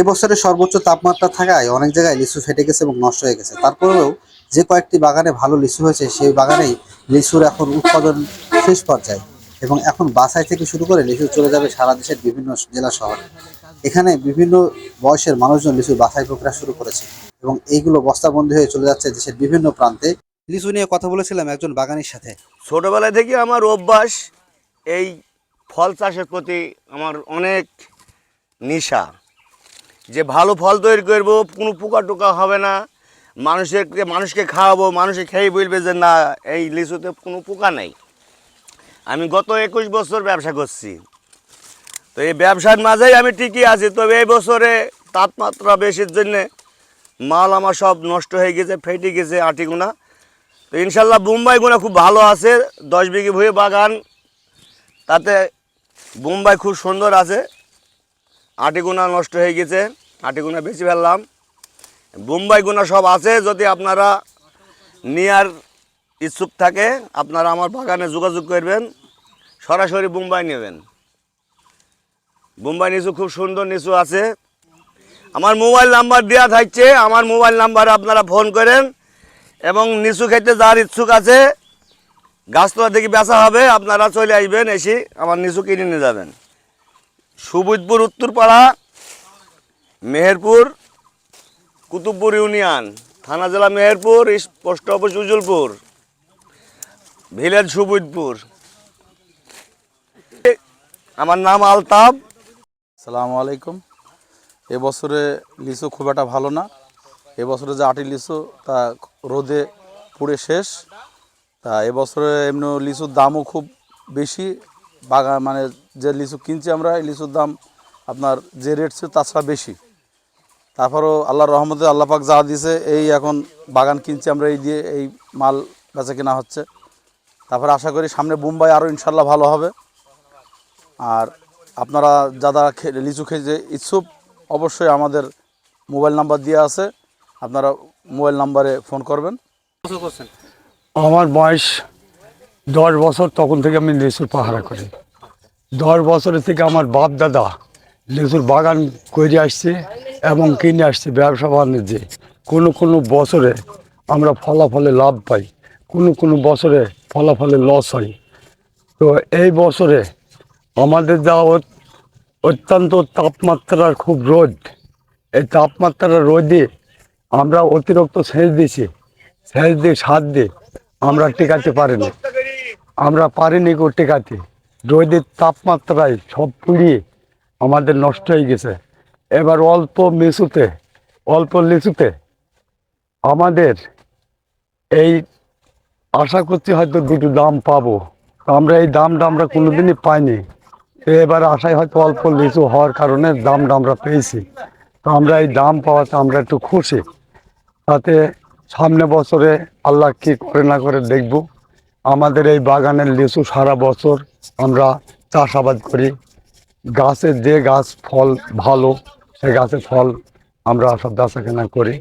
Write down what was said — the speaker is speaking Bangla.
এবছরের সর্বোচ্চ তাপমাত্রা থাকায় অনেক জায়গায় লিচু ফেটে গেছে এবং নষ্ট হয়ে গেছে। তারপরেও যে কয়েকটি বাগানে ভালো লিচু হয়েছে, সেই বাগানেই লিচুর এখন উৎপাদন শেষ পর্যায়ে এবং এখন বাসাই থেকে শুরু করে লিচু চলে যাবে সারা দেশের বিভিন্ন জেলা শহরে। এখানে বিভিন্ন বয়সের মানুষজন লিচুর বাছাই প্রক্রিয়া শুরু করেছে এবং এইগুলো বস্তাবন্দি হয়ে চলে যাচ্ছে দেশের বিভিন্ন প্রান্তে। লিচু নিয়ে কথা বলেছিলাম একজন বাগানের সাথে। ছোটোবেলা থেকে আমার অভ্যাস এই ফল চাষের প্রতি আমার অনেক নেশা। যে ভালো ফল তৈরি করব, কোনো পোকা টোকা হবে না। মানুষেরকে, মানুষকে খাওয়াবো, মানুষে খেয়ে বলবে যে না, এই লিচুতে কোনো পোকা নেই। আমি গত একুশ বছর ব্যবসা করছি। তো এই ব্যবসার মাঝেই আমি ঠিকই আছি, তবে এই বছরে তাপমাত্রা বেশির জন্যে মাল আমার সব নষ্ট হয়ে গেছে, ফেটে গেছে আটিগুনা। তো ইনশাল্লাহ বোম্বাই গুণা খুব ভালো আছে, দশ বিঘি ভুঁয়ে বাগান। তাতে বোম্বাই খুব সুন্দর আছে। আটিগুনা নষ্ট হয়ে গেছে আটিগুনা বেশি ফেললাম। বোম্বাই গুণা সব আছে, যদি আপনারা নেওয়ার ইচ্ছুক থাকে, আপনারা আমার বাগানে যোগাযোগ করবেন, সরাসরি বোম্বাই নেবেন। বোম্বাই নিচু খুব সুন্দর নিচু আছে। আমার মোবাইল নাম্বার দেওয়া থাকছে, আমার মোবাইল নাম্বারে আপনারা ফোন করেন, এবং নিচু খেতে যার ইচ্ছুক আছে, গাছতলা থেকে বেচা হবে, আপনারা চলে আসবেন, এসে আমার নিচু কিনে নিয়ে যাবেন। সুবুজপুর উত্তরপাড়া, মেহেরপুর, কুতুবপুর ইউনিয়ন, থানা জেলা Meherpur post office Ujulpur village Subujpur আমার নাম আলতাব সালামু আলাইকুম। এবছরে লিচু খুব একটা ভালো না। এবছরে যে আটি লিচু, তা রোদে পুড়ে শেষ। তা এবছরে এমনি লিচুর দামও খুব বেশি। বাগান মানে যে লিচু কিনছি আমরা এই লিচুর দাম আপনার যে রেট ছিল তাছাড়া বেশি। তারপরও আল্লাহর রহমতে আল্লাহ পাক যা দিয়েছে এই এখন বাগান কিনছি আমরা এই দিয়ে এই মাল বেচা কেনা হচ্ছে। তারপরে আশা করি সামনে মুম্বাই আরও ইনশাল্লাহ ভালো হবে। আর আপনারা যারা খে- লিচু খেতে ইচ্ছুক অবশ্যই আমাদের মোবাইল নাম্বার দিয়ে আছে আপনারা মোবাইল নাম্বারে ফোন করবেন। আমার বয়স দশ বছর তখন থেকে আমি লিচুর পাহারা করি। দশ বছরের থেকে আমার বাপ দাদা লিচুর বাগান করে আসছে এবং কিনে আসছে ব্যবসা বাণিজ্যে। কোনো কোনো বছরে আমরা ফলাফলে লাভ পাই, কোনো কোনো বছরে ফলাফলে লস হয়। তো এই বছরে আমাদের যা অত- অত্যন্ত তাপমাত্রার খুব রোদ। এই তাপমাত্রার রোদে আমরা অতিরিক্ত সেচ দিছি সেচ দিয়ে সার দিয়ে আমরা টেকাতে পারিনি। আমরা পারিনি গো টেকাতে। রোদের তাপমাত্রায় সব পুড়িয়ে আমাদের নষ্ট হয়ে গেছে। এবার অল্প লিচুতে অল্প লিচুতে আমাদের এই আশা করছি হয়তো দুটো দাম পাবো। আমরা এই দামটা আমরা কোনোদিনই পাইনি। তো এবার আশায় হয়তো অল্প লিচু হওয়ার কারণে দামটা আমরা পেয়েছি। তো আমরা এই দাম পাওয়াতে আমরা একটু খুশি। তাতে সামনে বছরে আল্লাহ কি করে না করে দেখব। আমাদের এই বাগানের লিচু সারা বছর আমরা চাষাবাদ করি। গাছে যে গাছ ফল ভালো, সে গাছে ফল আমরা সব বেচা কেনা করি